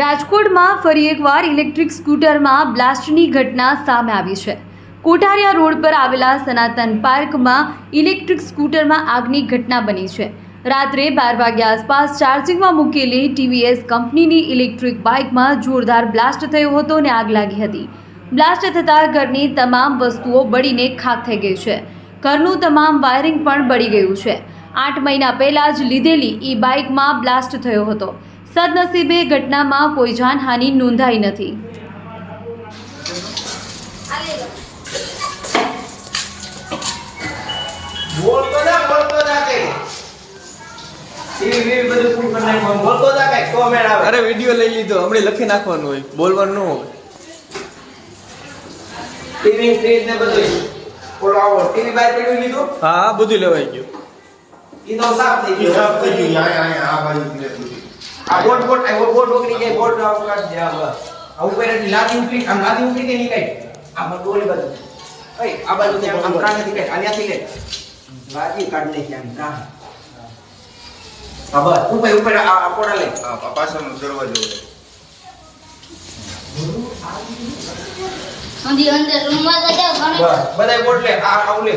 રાજકોટમાં ફરી એકવાર ઇલેક્ટ્રિક સ્કૂટરમાં બ્લાસ્ટની ઘટના સામે આવી છે. કોઠારિયા રોડ પર આવેલા સનાતન પાર્કમાં ઇલેક્ટ્રિક સ્કૂટરમાં આગની ઘટના બની છે. રાત્રે બાર વાગ્યા આસપાસ ચાર્જિંગમાં મૂકેલી ટીવીએસ કંપનીની ઇલેક્ટ્રિક બાઇકમાં જોરદાર બ્લાસ્ટ થયો હતો અને આગ લાગી હતી. બ્લાસ્ટ થતાં ઘરની તમામ વસ્તુઓ બળીને ખાક થઈ ગઈ છે. ઘરનું તમામ વાયરિંગ પણ બળી ગયું છે. આઠ મહિના પહેલાં જ લીધેલી ઈ બાઇકમાં બ્લાસ્ટ થયો હતો. સદનસીબે ઘટનામાં કોઈ જાનહાનિ નોંધાઈ નથી. અરે વીડિયો લઈ લીધો. હમણાં લખી નાખવાનું હોય. બોલવાનું ન હોય. ટીવી ફ્રીજ ને બધું ટીવી બહાર પડ્યું લીધું? હા હા બધું લેવાઈ ગયું. ઈ તો સાફ થઈ ગયું સાફ થઈ ગયું અહીંયા અહીંયા આ બાજુ હતી. આ બોટ બોટ આ બોટ ઓગળી જાય બોટ આવ કાઢ દે આ બસ આ ઉપર લાદી ઉપડી આમ લાદી ઉપડી કે નહીં કાંઈ આ બધું ઓલી બાજુ ઓય આ બાજુ ત્યાં આમ ત્રાણેથી આલ્યા થી કાંઈ લાદી કાઢ નાખી આમ ત્રાણ આ બસ ઉપર ઉપર આ કોડા લઈ આ પાછળનો દરવાજો. હજી અંદર રૂમમાં ઘણી બસ બધાય બોટ લે આ આવ લે